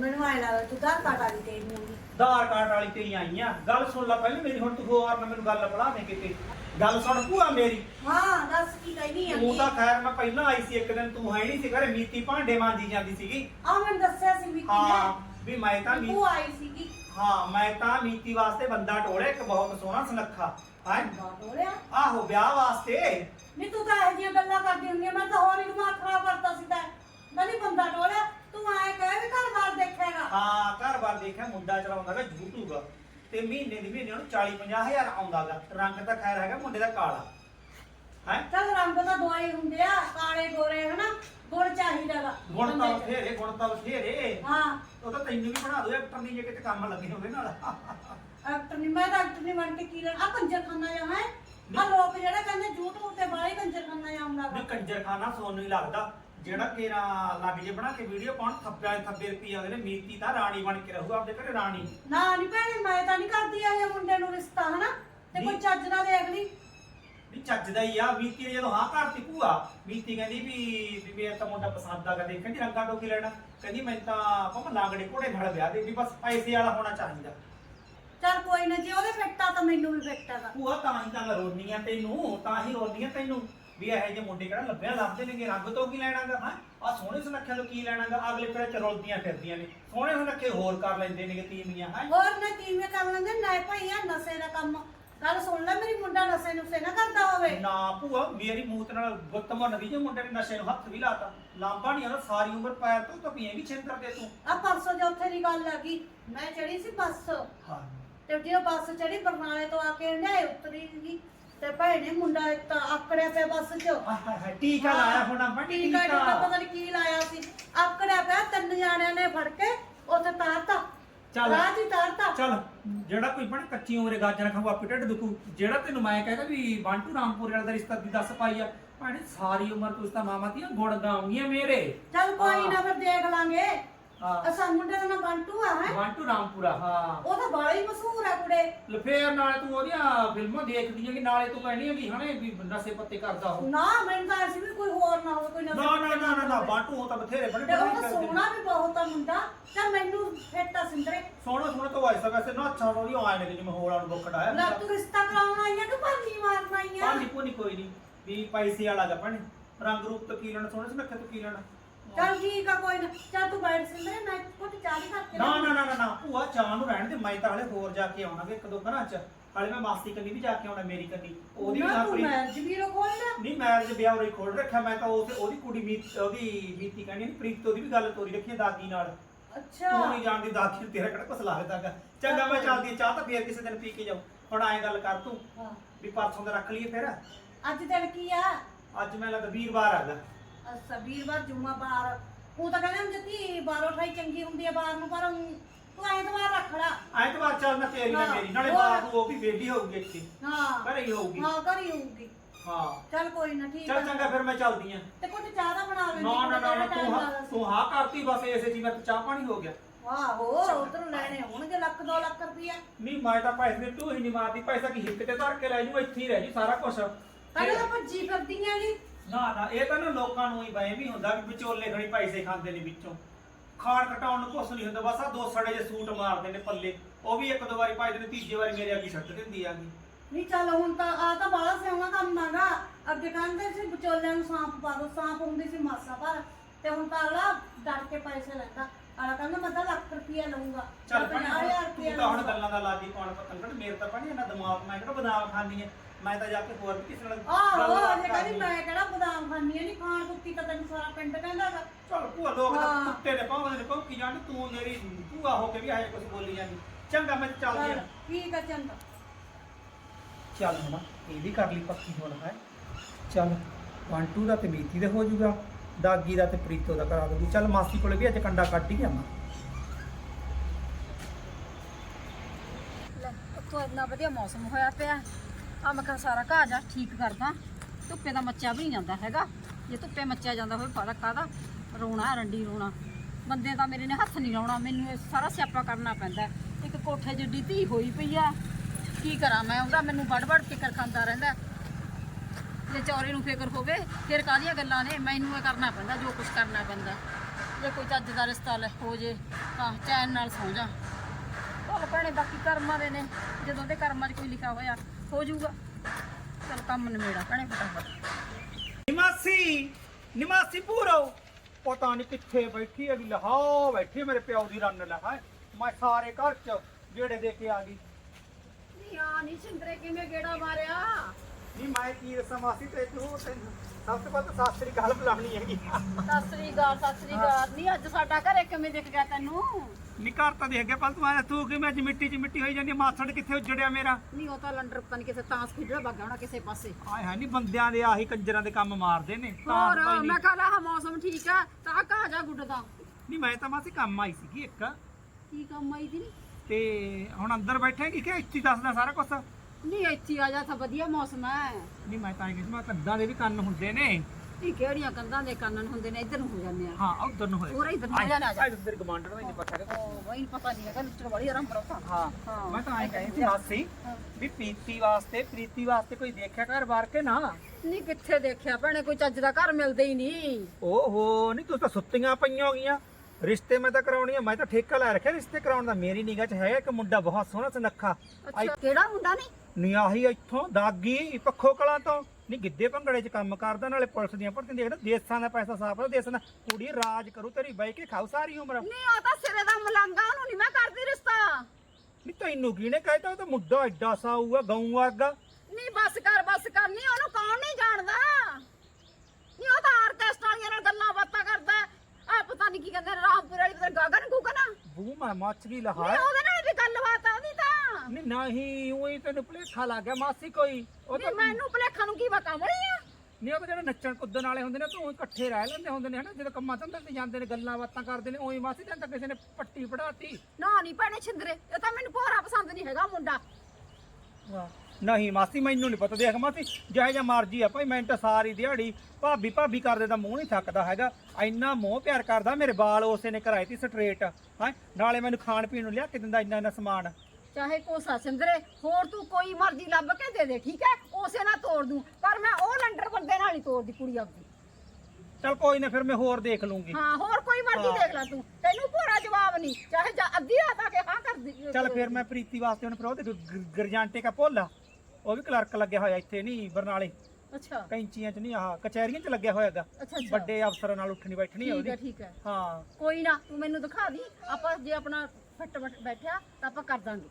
ਮੈਨੂੰ ਆਏ ਲੱਗਦਾ ਤੂੰ ਦਰ ਕਾਟਾ ਦੀ ਤੇਰੀ ਹੁੰਦੀ ਆਧਾਰ ਕਾਰਡ ਵਾਲੀ ਤੇ ਹੀ ਆਈਆਂ। ਗੱਲ ਸੁਣ ਲੈ ਪਹਿਲੇ ਮੇਰੀ ਹੁਣ ਤੂੰ ਹੋਰ ਨਾ ਮੈਨੂੰ ਗੱਲ ਪੜਾ ਦੇ ਕਿਤੇ। ਗੱਲ ਸੁਣ ਭੂਆ ਮੇਰੀ। ਹਾਂ ਦੱਸ ਕੀ ਕਹਿੰਦੀ ਆ ਤੂੰ ਤਾਂ ਖੈਰ ਮੈਂ ਪਹਿਲਾਂ ਆਈ ਸੀ ਇੱਕ ਦਿਨ ਤੂੰ ਹੈ ਨਹੀਂ ਸੀ ਘਰੇ ਮੀਤੀ ਭਾਂਡੇ ਮਾਂਜੀ ਜਾਂਦੀ ਸੀਗੀ। ਆ ਮੈਨੂੰ ਦੱਸਿਆ ਸੀ ਹਾਂ ਨੇ ਵੀ ਮੈਂ ਤਾਂ ਮੀ ਤੂੰ ਆਈ ਸੀਗੀ। ਹਾਂ ਮੈਂ ਤਾਂ ਮੀਤੀ ਵਾਸਤੇ ਬੰਦਾ ਟੋੜਿਆ ਇੱਕ ਬਹੁਤ ਸੋਹਣਾ ਸੁਨੱਖਾ। ਹੈ? ਬੋਲਿਆ ਆਹੋ ਵਿਆਹ ਵਾਸਤੇ। ਨਹੀਂ ਤੂੰ ਤਾਂ ਇਹੋ ਜਿਹੀਆਂ ਗੱਲਾਂ ਕਰਦੀ ਹੁੰਦੀ ਆ ਮੈਂ ਤਾਂ ਹੋਰ ਹੀ ਦਿਮਾਗ ਖਰਾਬ ਕਰਤਾ ਸੀ ਤਾਂ। ਨਹੀਂ ਬੰਦਾ ਟੋਲਿਆ ਤੂੰ ਆਏ ਕਹੇ ਵੀ ਘਰ ਬਾਰ ਦੇਖੇਗਾ। ਹਾਂ ਘਰ-ਬਾਰ ਦੇਖਿਆ ਮੁੰਡਾ ਚਲਾਉਂਦਾਗਾ ਯੂਟਿਊਬ ਤੇ ਮਹੀਨੇ ਦੀ ਮਹੀਨੇ ਨੂੰ 40 50 ਹਜ਼ਾਰ ਆਉਂਦਾਗਾ। ਰੰਗ ਤਾਂ ਖੈਰ ਹੈਗਾ ਮੁੰਡੇ ਦਾ ਕਾਲਾ। ਹੈ? ਚੱਲ ਰੰਗ ਤਾਂ ਦਵਾਈ ਹੁੰਦੇ ਆ ਕਾਲੇ ਗੋਰੇ ਹਨਾ ਗੁਣ ਚਾਹੀਦਾ ਵਾ ਗੁਣ ਤਾਂ ਬੰਦੇ 'ਚ। ਬਥੇਰੇ ਗੁਣ ਤਾਂ ਬਥੇਰੇ। ਹਾਂ। ਉਹ ਤਾਂ ਤੈਨੂੰ ਵੀ ਬਣਾ ਦੋ ਐਕਟਰ ਨਹੀਂ ਜੇ ਕਿਤੇ ਕੰਮ ਲੱਗੇ ਹੋਵੇ ਨਾਲ। ਐਕਟਰ ਨਹੀਂ ਮੈਂ ਤਾਂ ਐਕਟਰ ਨਹੀਂ ਬਣ ਕੇ ਕੀ ਲੈਣਾ। ਆ ਕੰਜਰ ਖਾਨਾ ਜਾਂ ਹੈ ਆ ਲੋਕ ਜਿਹੜੇ ਕਹਿੰਦੇ YouTube ਤੇ ਬਾਹਲੇ ਕੰਜਰ ਖਾਨਾ ਜਾਂਦਾ ਵਾ ਵੀ ਕੰਜਰ ਖਾਨਾ ਸੋਨੂੰ ਹੀ ਲੱਗਦਾ। ਜਿਹੜਾ ਕੇਰਾ ਲੱਗ ਜੇ ਬਣਾ ਕੇ ਵੀਡੀਓ ਪਾਉਣ ਥੱਪਿਆਂ ਥੱਪੇ ਰੁਪਈਆ ਉਹਦੇ ਨੇ ਮੀਤੀ ਤਾਂ ਰਾਣੀ ਬਣ ਕੇ ਰਹੂ ਆਪਦੇ ਘਰੇ ਰਾਣੀ। ਨਾ ਨਹੀਂ ਭੈਣੇ ਮੈਂ ਤਾਂ ਨਹੀਂ ਕਰਦੀ ਆ ਇਹ ਮੁੰਡੇ ਨੂੰ ਰਿਸ਼ਤਾ ਹਨਾ? ਤੇ ਕੋਈ ਨਹੀਂ। ਚੱਜ ਨਾਲ ਦੇਖ ਲਈ। ਵੀ ਚੱਜਦਾ ਹੀ ਆ। ਮੀਤੀ ਨੇ ਜਦੋਂ ਹਾਂ ਕਰਤੀ ਭੂਆ ਮੀਤੀ ਕਹਿੰਦੀ ਵੀ ਵੀ ਮੇਰਾ ਤਾਂ ਮੁੰਡਾ ਪਸੰਦ ਆ ਕਹਿੰਦੀ ਕਹਿੰਦੀ ਰੰਗਾ ਤੋਂ ਕੀ ਲੈਣਾ। ਕਹਿੰਦੀ ਮੈਂ ਤਾਂ ਪਮਾ ਲਾਂਗੜੇ ਘੋੜੇ ਨਾਲ ਵਿਆਹ ਦੇ ਵੀ ਬਸ ਪੈਸੇ ਵਾਲਾ ਹੋਣਾ ਚਾਹੀਦਾ। ਚੱਲ ਕੋਈ ਨਾ ਜੇ ਉਹਦੇ ਫਿੱਟਾ ਤਾਂ ਮੈਨੂੰ ਵੀ ਫਿੱਟਾ ਦਾ ਭੂਆ ਤਾਂ ਹੀ ਤਾਂ ਰੋਨੀ ਆ ਤੈਨੂੰ ਤਾਂ ਹੀ ਰੋਨੀ ਆ ਤੈਨੂੰ। ਵੀ ਇਹੋ ਜਿਹੇ ਮੁੰਡੇ ਕਿਹੜਾ ਲੱਭਿਆ ਲੱਭਦੇ ਨੇਗੇ ਰੰਗ ਤੋਂ ਕੀ ਲੈਣਾਗਾ? ਹਾਂ? ਆ ਸੋਹਣੇ ਸੁਨੱਖਿਆਂ ਤੋਂ ਕੀ ਲੈਣਾਗਾ? ਅਗਲੇ ਫਿਰ ਚਰੋਲਦੀਆਂ ਫਿਰਦੀਆਂ ਨੇ। ਸੋਹਣੇ ਸੁਨੱਖੇ ਹੋਰ ਕਰ ਲੈਂਦੇ ਨੇਗੇ ਤੀਵੀਆਂ ਹੈ? ਹੋਰ ਨਾ ਕਿਵੇਂ ਕਰ ਲੈਂਦੇ। ਨਾ ਭਾਈ ਆ ਨਸ਼ੇ ਦਾ ਕੰਮ। ਗੱਲ ਸੁਣ ਲੈ ਮੇਰੀ ਮੁੰਡਾ ਨਸ਼ੇ ਨੁਸ਼ੇ ਨਾ ਕਰਦਾ ਹੋਵੇ। ਨਾ ਭੂਆ ਮੇਰੀ ਮੂਤ ਨਾਲ ਗੁੱਤ ਮੰਨਦੀ ਜੇ ਮੁੰਡੇ ਨੇ ਨਸ਼ੇ ਨੂੰ ਹੱਥ ਵੀ ਲਾਤਾ। ਲਾਂਬਾ ਨਹੀਂ ਆਉਂਦਾ ਸਾਰੀ ਉਮਰ ਪੈਰ ਤੋਂ ਤਾਂ ਪੀਏਗੀ ਛਿੰਦਰ ਦੇ ਤੂੰ। ਆ ਪਰਸੋਂ ਜੋ ਉੱਥੇ ਦੀ ਗੱਲ ਲੱਗੀ ਮੈਂ ਚੜੀ ਸੀ ਬੱਸ। ਹਾਂ। ਤੇ ਜਦੋਂ ਬੱਸ ਚੜੀ ਬਰਨਾਲੇ ਤੋਂ ਆ ਕੇ ਲਿਆਏ ਉਤਰੀ ਸੀ ਤੇ ਭੈਣੇ ਮੁੰਡਾ ਇੱਕ ਤਾਂ ਆਕੜਿਆ ਪਿਆ ਬੱਸ 'ਚ। ਟੀਕਾ ਲਾਇਆ ਹੋਣਾ ਮੈਂ ਟੀਕਾ ਟੀਕਾ ਪਤਾ ਨਹੀਂ ਕੀ ਲਾਇਆ ਸੀ। ਆਕੜਿਆ ਪਿਆ ਤਿੰਨ ਜਾਣਿਆਂ ਨੇ ਫੜ ਕੇ ਉੱਥੇ ਤਾਰਤਾ। ਚੱਲ। ਰਾਹ 'ਚ ਹੀ ਤਾਰਤਾ। ਚੱਲ ਜਿਹੜਾ ਕੋਈ ਬਣ ਕੱਚੀ ਉਮਰੇ ਗਾਜਰ ਖਾਊ ਆਪੇ ਢਿੱਡ ਦੁਖੂ। ਜਿਹੜਾ ਤੈਨੂੰ ਮੈਂ ਕਹਿੰਦਾ ਵੀ ਬੰਟੂ ਰਾਮਪੁਰ ਵਾਲਾ ਦਾ ਰਿਸ਼ਤਾ ਦੀ ਦੱਸ ਪਾਈ ਆ ਭਾਣੇ ਸਾਰੀ ਉਮਰ ਤੂੰ ਤਾਂ ਮਾਮਾ ਦੀਆਂ ਗੁਣ ਗਾਉਂਗੀਆਂ ਮੇਰੇ। ਚੱਲ ਕੋਈ ਨਾ ਫਿਰ ਦੇਖ ਲਾਂਗੇ। ਹਾਂ। ਅਸਾਂ ਮੁੰਡੇ ਦਾ ਨਾਂ ਬੰਟੂ ਆ ਹੈ। ਬੰਟੂ ਰਾਮਪੁਰਾ ਹਾਂ। ਉਹ ਤਾਂ ਬੜਾ ਹੀ ਮਸ਼ਹੂਰ ਆ ਕੁੜੇ। ਲਫੇਰ ਨਾਲੇ ਤੂੰ ਉਹਦੀਆਂ ਫਿਲਮਾਂ ਦੇਖਦੀ ਕਿ ਨਾਲੇ ਤੂੰ ਕਹਿੰਦੀ ਆ ਵੀ ਹਣੇ ਵੀ ਨਸ਼ੇ ਪੱਤੇ ਕਰਦਾ ਉਹ। ਨਾ ਮੈਨੂੰ ਤਾਂ ਐਸੀ ਵੀ ਕੋਈ ਹੋਰ ਨਾ ਹੋਵੇ ਕੋਈ ਨਾ ਨਾ ਨਾ ਨਾ ਨਾ ਬੰਟੂ ਉਹ ਤਾਂ ਬਥੇਰੇ ਬੜੇ ਤੇ ਉਹ ਤਾਂ। ਸੋਹਣਾ ਵੀ ਬਹੁਤ ਆ ਮੁੰਡਾ। ਤੇ ਮੈਨੂੰ ਫੇਟਾ ਸਿੰਦਰੇ। ਸੋਹਣਾ ਸੋਹਣਾ ਤਾਂ ਵੈਸਾ ਵੈਸੇ ਨਾ ਅੱਛਾ ਉਹਦੀ ਆਏ ਨੇ ਜਿਵੇਂ ਹੋਰਾਂ ਨੂੰ ਬੁੱਕੜ ਆਇਆ ਨਾ ਤੂੰ ਰਿਸ਼ਤਾ ਕਰਾਉਣ ਆਈ ਆ ਕਿ ਭਾਨੀ ਮਾਰਨ ਆਈ ਆ? ਪੂਣੀ ਕੋਈ ਨਹੀਂ ਵੀ ਪੈਸੇ ਵਾਲਾ ਭੈਣੇ। ਰੰਗ ਰੂਪ ਤੋਂ ਕੀ ਲੈਣਾ ਸੋਹਣੇ ਸੁਨੱਖੇ ਤੋਂ ਕੀ ਲੈਣਾ? ਚੱਲ ਠੀਕ ਆ ਕੋਈ ਨਾ। ਚੱਲ ਤੂੰ ਬੈਠ ਸਿੰਦਰੇ ਮੈਂ ਕੁਝ ਚਾਹ ਹੀ ਕਰਕੇ ਨਾ ਨਾ ਨਾ ਨਾ ਨਾ। ਭੂਆ ਚਾਹ ਨੂੰ ਰਹਿਣ ਦੇ ਮੈਂ ਤਾਂ ਹਲੇ ਹੋਰ ਜਾ ਕੇ ਆਉਣਾ ਵੀ ਇੱਕ ਦੋ ਘਰਾਂ ਚ। ਹਲੇ ਮੈਂ ਮਾਸੀ ਕੰਨੀ ਵੀ ਜਾ ਕੇ ਆਉਣਾ ਮੇਰੀ ਕੰਨੀ ਉਹਦੀ ਵੀ ਨਾ ਤੂੰ ਆਪਣੀ ਮੈਰਿਜ ਵੀ ਰੋਕੋਲ ਨਾ ਨਹੀਂ ਮੈਰਿਜ ਵਿਆਹ ਉਰੇ ਖੋਲ ਰੱਖਿਆ ਮੈਂ ਤਾਂ ਉਸ ਉਹਦੀ ਕੁੜੀ ਮੀਤ ਉਹਦੀ ਮੀਤੀ ਕਹਿੰਦੀ ਨਹੀਂ ਪ੍ਰੀਤ ਉਹਦੀ ਵੀ ਗੱਲ ਤੋਰੀ ਰੱਖੀ ਆ ਦਾਦੀ ਨਾਲ। ਅੱਛਾ। ਤੂੰ ਨਹੀਂ ਜਾਣਦੀ ਦਾਦੀ ਨੂੰ ਤੇਰਾ ਕਿਹੜਾ ਕੁਛ ਲੱਗਦਾਗਾ ਚੰਗਾ ਮੈਂ ਚੱਲਦੀ ਚਾਹ ਤਾਂ ਫੇਰ ਕਿਸੇ ਦਿਨ ਪੀ ਕੇ ਜਾਊ। ਹੁਣ ਐਂ ਗੱਲ ਕਰ ਤੂੰ ਹਾਂ। ਵੀ ਪਰਸੋਂ ਦਾ ਰੱਖ ਲਈਏ ਫਿਰ। ਅੱਜ ਦਿਨ ਕੀ ਆ? ਅੱਜ ਮੈਂ ਲੱਗਾ ਵੀਰਵਾਰ ਆਗਾ ਅੱਛਾ ਵੀਰਵਾਰ ਜੁਮਾ ਉਹ ਤਾਂ ਕਹਿੰਦੇ ਹੁੰਦੇ ਤੀ ਬਾਰੋ ਠਾਈ ਚੰਗੀ ਹੁੰਦੀ ਆ ਬਾਰ ਨੂੰ ਪਰ ਊਂ ਤੂੰ ਐਤਵਾਰ ਰੱਖ ਲਾ। ਐਤਵਾਰ ਚੱਲ ਮੈਂ ਤੇਰੀ ਨਾ ਹਾਂ, ਮੇਰੀ ਨਾਲੇ ਹੋਰ। ਬਾਹਰ ਨੂੰ ਉਹ ਵੀ ਬੇਬੀ ਹੋਊਗੀ ਇੱਥੇ। ਹਾਂ। ਘਰੇ ਹੀ ਹੋਊਗੀ। ਹਾਂ ਕਰੀ ਹੋਊਗੀ। ਹਾਂ। ਚੱਲ ਕੋਈ ਨਾ ਠੀਕ ਚੱਲ ਚੰਗਾ ਫਿਰ ਮੈਂ ਚੱਲਦੀ ਆਂ। ਤੇ ਕੁਝ ਚਾਹ ਦਾ ਬਣਾ ਲੈਂਦੀ ਨਾ ਨਾ ਨਾ ਤੂੰ ਹਾਂ। ਤੂੰ ਹਾਂ ਕਰਤੀ ਬਸ ਇਸੇ ਜੀ ਮੈਂ ਚਾਹ ਪਾਣੀ ਹੋ ਗਿਆ। ਆਹੋ ਉਧਰ ਲੈਣੇ ਹੋਣਗੇ ਲੱਖ 2 ਲੱਖ ਰੁਪਇਆ ਨਹੀਂ ਮੈਂ ਤਾਂ ਪੈਸੇ ਦੇ ਤੂੰ ਹੀ ਨਹੀਂ ਮਾਰਦੀ ਪੈਸਾ ਕੀ ਹਿੱਕ ਤੇ ਧਰ ਕੇ ਲੈ ਜੂ ਇੱਥੇ ਹੀ ਰਹਿ ਜੂ ਸਾਰਾ ਕੁਝ ਪਹਿਲਾਂ ਤਾਂ ਭੱਜੀ ਫਿਰਦੀਆਂ ਜੀ। ਨਾ ਨਾ ਇਹ ਤਾਂ ਨਾ ਲੋਕਾਂ ਨੂੰ ਹੀ ਵਹਿਮ ਹੀ ਹੁੰਦਾ ਵੀ ਵਿਚੋਲੇ ਖੜੀ ਪੈਸੇ ਖਾਂਦੇ ਨੇ ਵਿੱਚੋਂ। ਖਾਣ ਘਟਾਉਣ ਨੂੰ ਕੁਛ ਨਹੀਂ ਹੁੰਦਾ ਬਸ ਆ ਦੋ ਸੜੇ ਜੇ ਸੂਟ ਮਾਰਦੇ ਨੇ ਪੱਲੇ। ਉਹ ਵੀ ਇੱਕ ਦੋ ਵਾਰੀ ਪਾਈ ਨੇ ਤੀਜੀ ਵਾਰੀ ਮੇਰੇ ਅੱਗੇ ਛੱਡ ਦਿੰਦੀ ਆਗੀ ਨਹੀਂ ਚੱਲ ਹੁਣ ਤਾਂ ਆ ਤਾਂ ਬੜਾ ਸਿਆਣਾ ਕੰਮ ਹੈਗਾ ਅੱਗੇ ਕਹਿੰਦੇ ਸੀ ਵਿਚੋਲਿਆਂ ਨੂੰ ਸਾਂਪ ਪਾ ਦੋ ਸਾਂਪ ਹੁੰਦੀ ਸੀ ਮਾਸਾ ਪਰ ਤੇ ਹੁਣ ਤਾਂ ਅਗਲਾ ਡਰ ਕੇ ਪੈਸੇ ਲੈਂਦਾ। ਅਗਲਾ ਕਹਿੰਦਾ ਮੈਂ ਤਾਂ ਲੱਖ ਰੁਪਇਆ ਲਊਂਗਾ। ਚੱਲ ਭਾਈ ਹਜ਼ਾਰ ਤੂੰ ਤਾਂ ਹੁਣ। ਗੱਲਾਂ ਦਾ ਲਾਜੀ ਪਾਉਣ ਪਤੰਗੜ ਮੇਰੇ ਤਾਂ ਭਾਈ ਇਹਨਾਂ ਦਿਮਾਗ ਮੈਂ ਕਿਹੜਾ ਬਦਾਮ ਖਾਂਦੀ ਐ ਮੈਂ ਤਾਂ ਜਾ ਕੇ ਹੋਰ ਵੀ ਕਿਸੇ ਨਾਲ ਆਹੋ ਗੱਲਬਾਤ ਜੇ ਕਰਨੀ ਕਹਿੰਦੀ। ਮੈਂ ਕਿਹੜਾ ਬਦਾਮ ਆ ਨਹੀਂ ਖਾਣ ਕੁੱਤੀ ਤਾਂ ਤੈਨੂੰ ਸਾਰਾ ਪਿੰਡ ਕਹਿੰਦਾ ਹੈਗਾ ਚੱਲ ਭੂਆ ਲੋਕ ਤਾਂ ਹਾਂ। ਕੁੱਤੇ ਦੇ ਪਾਉਂਦੇ ਨੇ ਭੌਂਕੀ ਜਾਣ ਤੂੰ ਮੇਰੀ ਭੂਆ ਹੋ ਕੇ ਵੀ ਆਏ ਕੁਝ ਬੋਲੀ ਜਾਂਦੀ। ਚੰਗਾ ਮੈਂ ਚੱਲਦੀ ਚੱਲ ਆ ਠੀਕ ਆ ਚੰਗਾ। ਚੱਲ ਹੁਣ ਇਹ ਵੀ ਕਰ ਲਈ ਪੱਕੀ ਹੁਣ ਹੈ। ਚੱਲ ਵੰਟੂ ਦਾ ਤੇ ਮੀਤੀ ਦਾ ਹੋ ਜਾਊਗਾ ਦਾਗੀ ਦਾ ਤੇ ਪ੍ਰੀਤੋ ਦਾ ਕਰਾ ਦੂਗੀ ਚੱਲ ਮਾਸੀ ਕੋਲੇ ਵੀ ਅੱਜ ਕੰਡਾ ਕੱਢ ਹੀ ਆਵਾਂ। ਲੈ ਉੱਤੋਂ ਇੰਨਾ ਵਧੀਆ ਮੌਸਮ ਹੋਇਆ ਪਿਆ। ਆ ਮੈਂ ਕਿਹਾ ਸਾਰਾ ਘਾਹ ਜਾ ਠੀਕ ਕਰਦਾ। ਧੁੱਪੇ ਦਾ ਮੱਚਿਆ ਵੀ ਨਹੀਂ ਜਾਂਦਾ ਹੈਗਾ। ਜੇ ਧੁੱਪੇ ਮੱਚਿਆ ਜਾਂਦਾ ਹੋਵੇ ਪਤਾ ਕਾਹਦਾ? ਰੋਣਾ, ਰੰਡੀ ਰੋਣਾ। ਬੰਦੇ ਤਾਂ ਮੇਰੇ ਨੇ ਹੱਥ ਨਹੀਂ ਲਾਉਣਾ। ਮੈਨੂੰ ਇਹ ਸਾਰਾ ਸਿਆਪਾ ਕਰਨਾ ਪੈਂਦਾ ਇੱਕ ਕੋਠੇ ਜਿੱਡੀ ਧੀ ਹੋਈ ਪਈ ਆ। ਕੀ ਕਰਾਂ ਮੈਂ? ਉਹਦਾ ਮੈਨੂੰ ਵੜ ਵੜ ਫਿਕਰ ਖਾਂਦਾ ਰਹਿੰਦਾ ਜੇ ਚੌਰੇ ਨੂੰ ਫਿਕਰ ਹੋਵੇ, ਫਿਰ ਕਾਹਦੀਆਂ ਗੱਲਾਂ ਨੇ? ਮੈਨੂੰ ਇਹ ਕਰਨਾ ਪੈਂਦਾ, ਜੋ ਕੁਝ ਕਰਨਾ ਪੈਂਦਾ ਜੇ ਕੋਈ ਚੱਜ ਦਾ ਰਿਸ਼ਤਾ ਲੈ, ਹੋ ਜੇ, ਤਾਂ ਚੈਨ ਨਾਲ ਸੌਂ ਜਾ। ਚੱਲ ਭੈਣੇ, ਬਾਕੀ ਕਰਮਾਂ ਦੇ ਨੇ। ਜਦੋਂ ਦੇ ਕਰਮਾਂ 'ਚ ਕੋਈ ਲਿਖਿਆ ਹੋਇਆ ਹੋ ਜਾਊਗਾ ਚੱਲ ਕੰਮ ਨਿਮੇੜਾ ਭੈਣੇ ਫਟਾਫਟ। ਨਿਮਾਸੀ ਨਿਮਾਸੀ ਪੂਰੋ ਪਤਾ ਨਹੀਂ ਕਿੱਥੇ ਬੈਠੀ ਹੈਗੀ ਲਹਾ ਬੈਠੀ ਹੈ ਮੇਰੇ ਪਿਓ ਦੀ ਰੰਨ ਲਹਾ ਮੈਂ ਸਾਰੇ ਘਰ ਚ ਜਿਹੜੇ ਦੇ ਕੇ ਆ ਗਈ। ਨਹੀਂ ਆ ਨਹੀਂ ਸਿੰਦਰੇ ਕਿਵੇਂ ਗੇੜਾ ਮਾਰਿਆ? ਨਹੀਂ ਮੈਂ ਕੀ ਦੱਸਾਂ ਮਾਸੀ ਤੇ ਤੂੰ ਤੈਨੂੰ ਸਭ ਤੋਂ ਪਹਿਲਾਂ ਤਾਂ ਸਤਿ ਸ੍ਰੀ ਅਕਾਲ ਬੁਲਾਉਣੀ ਹੈਗੀ। ਸਤਿ ਸ੍ਰੀ ਅਕਾਲ ਸਤਿ ਸ੍ਰੀ ਅਕਾਲ। ਨਹੀਂ ਅੱਜ ਸਾਡਾ ਘਰੇ ਕਿਵੇਂ ਦਿਖ ਗਿਆ ਤੈਨੂੰ? ਨਹੀਂ ਘਰ ਤਾਂ ਦੇਖ ਗਿਆ ਪਰ ਤੂੰ ਆਇਆ ਤੂੰ ਕਿ ਮੈਂ ਅੱਜ ਮਿੱਟੀ 'ਚ ਮਿੱਟੀ ਹੋਈ ਜਾਂਦੀ ਮਾਸੜ ਕਿੱਥੇ ਉੱਜੜਿਆ ਮੇਰਾ? ਨਹੀਂ ਉਹ ਤਾਂ ਲੰਡਰ ਪਤਾ ਨਹੀਂ ਕਿਸੇ ਤਾਂਸ ਖੇਡਣ ਵਗ ਹੋਣਾ ਕਿਸੇ ਪਾਸੇ। ਆਏ ਹੈ ਨਹੀਂ ਬੰਦਿਆਂ ਦੇ ਆਹੀ ਕੰਜਰਾਂ ਦੇ ਕੰਮ ਮਾਰਦੇ ਨੇ ਤਾਂ ਹੋਰ ਨਹੀਂ। ਮੈਂ ਕਹਾਂ ਲਾ ਮੌਸਮ ਠੀਕ ਆ ਤਾਂ ਘਾ ਜਾ ਗੁੱਡਦਾ ਨਹੀਂ ਮੈਂ ਤਾਂ ਮਾਸੀ ਕੰਮ ਆਈ ਸੀਗੀ ਇੱਕ। ਕੀ ਕੰਮ ਆਈ ਦੀ? ਤੇ ਹੁਣ ਅੰਦਰ ਬੈਠੇਗੀ ਕਿ ਇੱਥੇ ਹੀ ਦੱਸਦਾ ਸਾਰਾ ਕੁਝ ਨਹੀਂ ਇੱਥੇ ਆ ਜਾ ਤਾਂ ਵਧੀਆ ਮੌਸਮ ਹੈ। ਨਹੀਂ ਮੈਂ ਤਾਂ ਇਹ ਮੈਂ ਕੰਦਾਂ ਦੇ ਵੀ ਕੰਨ ਹੁੰਦੇ ਨੇ। ਇਹ ਕਿਹੜੀਆਂ ਕੰਧਾਂ ਦੇ ਕੰਨ ਹੁੰਦੇ ਨੇ? ਇੱਧਰ ਨੂੰ ਹੋ ਜਾਂਦੇ ਆ। ਹਾਂ ਉਧਰ ਨੂੰ ਹੋਏ ਪੂਰਾ ਇੱਧਰ ਨੂੰ ਜਾਣਾ ਜਾ ਗਮਾਂਡਰ ਦਾ ਹੀ ਨਹੀਂ ਪਤਾ ਹੈਗਾ। ਉਹ ਬਈ ਪਤਾ ਨਹੀਂ ਹੈਗਾ ਲਿਸਟਰ ਵਾਲੀ ਆਰਾਮ ਕਰੋ ਹਾਂ ਹਾਂ। ਮੈਂ ਤਾਂ ਐਂ ਕਹਿੰਦੀ ਸੀ ਮਾਸੀ ਹਾਂ। ਵੀ ਪ੍ਰੀਤੀ ਵਾਸਤੇ ਪ੍ਰੀਤੀ ਵਾਸਤੇ ਕੋਈ ਦੇਖਿਆ ਘਰ ਬਾਰ ਕੇ ਨਾ? ਨਹੀਂ ਕਿੱਥੇ ਦੇਖਿਆ ਭੈਣੇ? ਕੋਈ ਚੱਜ ਦਾ ਘਰ ਮਿਲਦਾ ਹੀ ਨਹੀਂ। ਓਹੋ ਨਹੀਂ ਤੂੰ ਤਾਂ ਸੁੱਤੀਆਂ ਪਈਆਂ ਹੋਗੀਆਂ। ਰਿਸ਼ਤੇ ਮੈਂ ਤਾਂ ਕਰਾਉਣੀ ਆ ਮੈਂ ਤਾਂ ਠੇਕਾ ਲੈ ਰੱਖਿਆ ਰਿਸ਼ਤੇ ਕਰਾਉਣ ਦਾ। ਮੇਰੀ ਨਿਗਾਹ 'ਚ ਹੈ ਇੱਕ ਮੁੰਡਾ ਬਹੁਤ ਸੋਹਣਾ ਸੁਨੱਖਾ। ਅੱਛਾ ਕਿਹੜਾ ਮੁੰਡਾ ਨਹੀਂ ਨਿਆਹੀ ਇੱਥੋਂ ਦਾਗੀ ਪੱਖੋ ਕਲਾਂ ਤੋਂ। ਨਹੀਂ ਗਿੱਧੇ ਭੰਗੜੇ 'ਚ ਕੰਮ ਕਰਦਾ ਨਾਲੇ ਪੁਲਿਸ ਦੀਆਂ ਭਰਤੀਆਂ ਦੇਖਦਾ ਦੇਸਾਂ ਦਾ ਪੈਸਾ ਸਾਫ਼ ਹੈ ਦੇਸਾਂ ਦਾ। ਕੁੜੀ ਰਾਜ ਕਰੂ ਤੇਰੀ ਬਾਈ ਕੇ ਖਾਓ ਸਾਰੀ ਉਮਰ। ਨਹੀਂ ਉਹ ਤਾਂ ਸਿਰੇ ਦਾ ਮਲੰਗਾ ਉਹਨੂੰ ਨਹੀਂ ਮੈਂ ਕਰਦੀ ਰਿਸ਼ਤਾ। ਨਹੀਂ ਤੈਨੂੰ ਕਿਹਨੇ ਕਹਿਤਾ ਉਹ ਤਾਂ ਮੁੱਦਾ ਐਡਾ ਸਾਊ ਆ ਗਊ ਵਰਗਾ। ਨਹੀਂ ਬਸ ਕਰ ਬਸ ਕਰ। ਨਹੀਂ ਉਹਨੂੰ ਕੌਣ ਨਹੀਂ ਜਾਣਦਾ? ਨਹੀਂ ਉਹ ਤਾਂ ਆਰਕੈਸਟਰਾ ਵਾਲੀਆਂ ਨਾਲ ਗੱਲਾਂ ਬਾਤਾਂ ਕਰਦਾ। ਆ ਪਤਾ ਨਹੀਂ ਕੀ ਕਹਿੰਦੇ ਨੇ, ਰਾਮਪੁਰ ਵਾਲੀ ਪਤਾ ਨੀ ਗਗਨ ਗੁਗਨ ਬੂ ਮੈਂ ਮੱਚ ਗਈ ਨਹੀਂ ਲਹਾ ਉਹਦੇ ਨਾਲ ਵੀ ਗੱਲਬਾਤ ਆ ਉਹਦੀ ਤਾਂ। ਨਹੀਂ ਨਹੀਂ ਉਹੀ ਤੈਨੂੰ ਭੁਲੇਖਾ ਲੱਗ ਗਿਆ ਮਾਸੀ ਕੋਈ। ਉਹ ਤਾਂ ਮੈਨੂੰ ਭਲੇਖਾ ਨੂੰ ਕੀ ਬਕਾ ਮੜੀ ਆ। ਨਹੀਂ ਉਹ ਤਾਂ ਜਿਹੜੇ ਨੱਚਣ ਕੁੱਦਣ ਵਾਲੇ ਹੁੰਦੇ ਨੇ ਤੂੰ ਇਕੱਠੇ ਰਹਿ ਲੈਂਦੇ ਹੁੰਦੇ ਨੇ ਹਨਾ? ਜਦੋਂ ਕੰਮਾਂ ਧੰਦੇ ਤੇ ਜਾਂਦੇ ਨੇ ਗੱਲਾਂ ਬਾਤਾਂ ਕਰਦੇ ਨੇ ਉਹੀ ਮਾਸੀ ਤੈਨੂੰ ਤਾਂ ਕਿਸੇ ਨੇ ਪੱਟੀ ਪੜਾਤੀ ਨਾ ਨਹੀਂ ਭੈਣੇ ਛਿੰਦਰੇ ਇਹ ਤਾਂ ਮੈਨੂੰ ਭੋਰਾ ਪਸੰਦ ਨਹੀਂ ਹੈਗਾ ਮੁੰਡਾ। ਨਹੀਂ ਮਾਸੀ ਮੈਨੂੰ ਨਹੀਂ ਪਤਾ ਦੇਖ ਮਾਸੀ ਜਿਹੋ ਜਿਹਾ ਮਰਜ਼ੀ ਆ ਭਾਈ ਮੈਂ ਤਾਂ ਸਾਰੀ ਦਿਹਾੜੀ ਭਾਬੀ ਭਾਬੀ ਕਰਦੇ ਤਾਂ ਮੂੰਹ ਨਹੀਂ ਥੱਕਦਾ ਹੈਗਾ। ਇੰਨਾ ਮੋਹ ਪਿਆਰ ਕਰਦਾ ਮੇਰੇ ਵਾਲ ਉਸੇ ਨੇ ਕਰਾਏ ਤੀ ਸਟ੍ਰੇਟ ਹੈ? ਨਾਲੇ ਮੈਨੂੰ ਖਾਣ ਪੀਣ ਨੂੰ ਲਿਆ ਕੇ ਦਿੰਦਾ ਇੰਨਾ ਇੰਨਾ ਸਮਾਨ। ਚਾਹੇ ਕੋਸਾ ਸਿੰਦਰੇ ਹੋਰ ਤੂੰ ਕੋਈ ਮਰਜ਼ੀ ਲੱਭ ਕੇ ਦੇ ਦੇ ਠੀਕ ਹੈ? ਉਸੇ ਨਾਲ ਤੋੜ ਦੂੰ ਪਰ ਮੈਂ ਉਹ ਲੰਡਰ ਬੰਦੇ ਨਾਲ ਹੀ ਤੋੜਦੀ ਕੁੜੀ ਆਪਦੀ। ਚਲ ਕੋਈ ਨਾ ਫਿਰ ਮੈਂ ਹੋਰ ਦੇਖ ਲੂੰਗੀ। ਹਾਂ ਹੋਰ ਕੋਈ ਮਰਜ਼ੀ। ਦੇਖ ਲੈ ਤੂੰ ਤੈਨੂੰ ਪੂਰਾ ਜਵਾਬ ਨਹੀਂ ਚਾਹੇ ਜਾ- ਅੱਧੀ ਰਾਤ ਆ ਕੇ ਹਾਂ ਕਰ ਦੀ ਚਲ ਫਿਰ ਮੈਂ ਪ੍ਰੀਤੀ ਵਾਸਤੇ ਉਹਦੇ ਗ- ਗਰਜਾਂਟੇ ਕਾ ਭੋਲਾ। ਉਹ ਵੀ ਕਲਰਕ ਲੱਗਿਆ ਹੋਇਆ ਇੱਥੇ ਨਹੀਂ ਬਰਨਾਲੇ। ਅੱਛਾ। ਕੈਂਚੀਆਂ 'ਚ ਨਹੀਂ ਆਹ ਕਚਹਿਰੀਆਂ 'ਚ ਲੱਗਿਆ ਅੱਛਾ ਅੱਛਾ। ਵੱਡੇ ਅਫਸਰਾਂ ਨਾਲ ਉੱਠਣੀ ਬੈਠਣੀ ਆ ਠੀਕ ਹੈ ਉਹਦੀ ਠੀਕ ਹੈ ਹਾਂ। ਕੋਈ ਨਾ ਤੂੰ ਮੈਨੂੰ ਦਿਖਾ ਦੀ ਆਪਾਂ ਜੇ ਆਪਣਾ ਫੱਟ ਫੱਟ ਬੈਠਿਆ ਤਾਂ ਆਪਾਂ ਕਰ ਦਾਂਗੇ।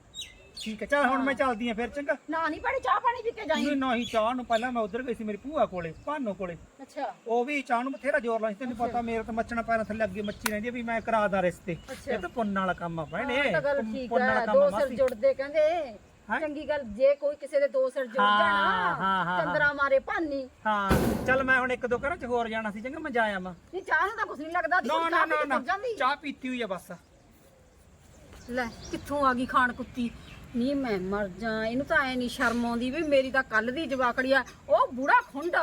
ਠੀਕ ਹੈ ਚਲ ਹੁਣ ਮੈਂ ਚੱਲਦੀ ਆ ਫਿਰ ਚੰਗਾ। ਨਾ ਨਹੀਂ ਪੜੀ ਚਾਹ ਪਾਣੀ ਪੀ ਕੇ ਜਾਈਂ। ਨਹੀਂ ਨਹੀਂ ਚਾਹ ਨੂੰ ਪਹਿਲਾਂ ਮੈਂ ਉਧਰ ਗਈ ਸੀ ਮੇਰੀ ਭੂਆ ਕੋਲੇ ਭਾਨੋ ਕੋਲੇ। ਅੱਛਾ। ਉਹ ਵੀ ਚਾਹ ਨੂੰ ਬਥੇਰਾ ਜ਼ੋਰ ਸੀ ਤੈਨੂੰ ਪਤਾ ਮੇਰੇ ਤਾਂ ਮੱਛਣਾ ਪੈਰਾਂ ਥੱਲੇ ਅੱਗੇ ਮੱਛੀ ਰਹਿੰਦੀ ਆ ਵੀ ਮੈਂ ਕਰਾਦਾ ਰਿਸ਼ਤੇ। ਅੱਛਾ। ਇਹ ਤਾਂ ਪੁੰਨ ਵਾਲਾ ਕੰਮ ਆ ਭੈਣੇ। ਹਾਂ, ਇਹ ਤਾਂ ਗੱਲ ਪੁੰਨ- ਠੀਕ ਪੁੰਨ ਵਾਲਾ ਹੈ ਕੰਮ ਆ ਦੋ ਸਿਰ ਮਾਸੀ। ਜੁੜਦੇ ਕਹਿੰਦੇ? ਚੰਗੀ ਗੱਲ ਜੇ ਕੋਈ ਕਿਸੇ ਦੇ ਦੋ ਸਿਰ ਜੁੜ ਜਾਣਾ। ਚੰਦਰਾ ਮਾਰੇ ਭਾਨੀ। ਹਾਂ ਚੱਲ ਮੈਂ ਹੁਣ ਇੱਕ ਦੋ ਘਰਾਂ 'ਚ ਹੋਰ ਜਾਣਾ ਸੀ ਚੰਗਾ ਮੈਂ ਜਾ ਆਵਾਂ। ਨਹੀਂ ਚਾਹ ਨੂੰ ਤਾਂ ਕੁਝ ਨਹੀਂ ਲੱਗਦਾ ਨਾ ਨਾ ਨਾ ਨਾ ਚਾਹ ਪੀਤੀ ਹੋਈ ਆ ਬਸ। ਲੈ ਕਿੱਥੋਂ ਆ ਗਈ ਖਾਣ ਕੁੱਤੀ? ਨਹੀਂ ਮੈਂ ਮਰ ਜਾ ਇਹਨੂੰ ਤਾਂ ਐ ਨਹੀਂ ਸ਼ਰਮ ਆਉਂਦੀ ਵੀ ਮੇਰੀ ਤਾਂ ਕੱਲ ਦੀ ਜਵਾਕੜੀ ਆ ਉਹ ਬੁੜਾ ਖੁੰਡ।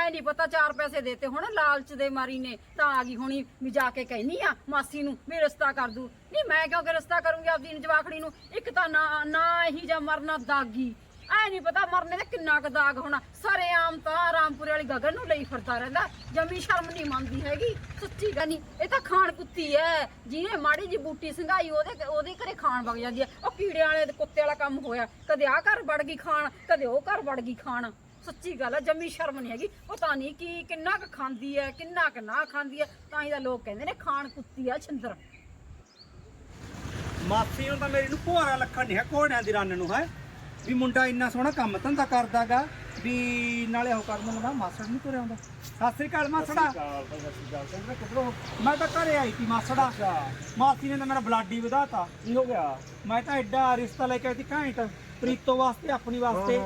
ਐ ਨਹੀਂ ਪਤਾ ਚਾਰ ਪੈਸੇ ਦੇਤੇ ਹੁਣ ਲਾਲਚ ਦੇ ਮਾਰੀ ਨੇ ਤਾਂ ਆ ਗਈ ਹੋਣੀ ਵੀ ਜਾ ਕੇ ਕਹਿਨੀ ਆ ਮਾਸੀ ਨੂੰ ਵੀ ਰਿਸ਼ਤਾ ਕਰ ਦੂ। ਨਹੀਂ ਮੈਂ ਕਿਉਂ ਕਿ ਰਿਸ਼ਤਾ ਕਰੂੰਗੀ ਆਪਦੀ ਜਵਾਕੜੀ ਨੂੰ? ਇੱਕ ਤਾਂ ਨਾ ਨਾ ਇਹੀ ਜਾਂ ਮਰਨਾ ਦਾਗੀ। ਐ ਨਹੀਂ ਪਤਾ ਮਰਨੇ ਦਾ ਕਿੰਨਾ ਕੁ ਦਾਗ ਹੋਣਾ। ਸਾਰੇ ਆਮ ਤਾਂ ਰਾਮਪੁਰੇ ਵਾਲੀ ਗਗਨ ਨੂੰ ਲਈ ਫਿਰਦਾ ਰਹਿੰਦਾ। ਜਮੀ ਸ਼ਰਮ ਨਹੀਂ ਮੰਨਦੀ ਹੈਗੀ। ਸੱਚੀ ਗੱਲ ਨਹੀਂ। ਇਹ ਤਾਂ ਖਾਣ ਕੁੱਤੀ ਐ। ਜਿਹਨੇ ਮਾੜੀ ਜੀ ਬੂਟੀ ਸੰਘਾਈ, ਉਹਦੇ ਉਹਦੇ ਘਰੇ ਖਾਣ ਵਗ ਜਾਂਦੀ ਐ। ਉਹ ਕੀੜਿਆਂ ਵਾਲੇ ਤੇ ਕੁੱਤੇ ਵਾਲਾ ਕੰਮ ਹੋਇਆ। ਕਦੇ ਆ ਘਰ ਵੜ ਗਈ ਖਾਣ, ਕਦੇ ਉਹ ਘਰ ਵੜ ਗਈ ਖਾਣ। ਸੱਚੀ ਗੱਲ ਐ ਜੰਮੀ ਸ਼ਰਮ ਨਹੀਂ ਹੈਗੀ। ਪਤਾ ਨਹੀਂ ਕੀ ਕਿੰਨਾ ਕੁ ਖਾਂਦੀ ਹੈ ਕਿੰਨਾ ਕੁ ਨਾ ਖਾਂਦੀ ਹੈ ਤਾਂ ਹੀ ਤਾਂ ਲੋਕ ਕਹਿੰਦੇ ਨੇ ਖਾਣ ਕੁੱਤੀ ਆ ਛਿੰਦਰ। ਮਾਸੀ ਨੂੰ ਤਾਂ ਮੇਰੀ ਨੂੰ ਭੋਰਾ ਲੱਖਣ ਨਹੀਂ ਹੈ ਕੋੜਿਆਂ ਦੀ ਰੰਨ ਨੂੰ ਹੈ। ਵੀ ਮੁੰਡਾ ਇੰਨਾ ਸੋਹਣਾ ਕੰਮ ਧੰਦਾ ਕਰਦਾਗਾ। ਵੀ ਨਾਲੇ ਉਹ ਕਰਨ ਨੂੰ ਮਾਸੜ ਨਹੀਂ ਤੁਰਿਆ ਆਉਂਦਾ ਸਤਿ ਸ੍ਰੀ ਅਕਾਲ ਮਾਸੜਾ। ਮੈਂ ਤਾਂ ਘਰੇ ਆਈ ਸੀ ਮਾਸੜਾ। ਮਾਸੀ ਨੇ ਤਾਂ ਮੇਰਾ ਬਲੱਡ ਹੀ ਵਧਾਤਾ। ਕੀ ਹੋ ਗਿਆ? ਮੈਂ ਤਾਂ ਐਡਾ ਰਿਸ਼ਤਾ ਲੈ ਕੇ ਆਈ ਸੀ ਘੈਂਟ। ਪ੍ਰੀਤੋ ਵਾਸਤੇ ਆਪਣੀ ਵਾਸਤੇ।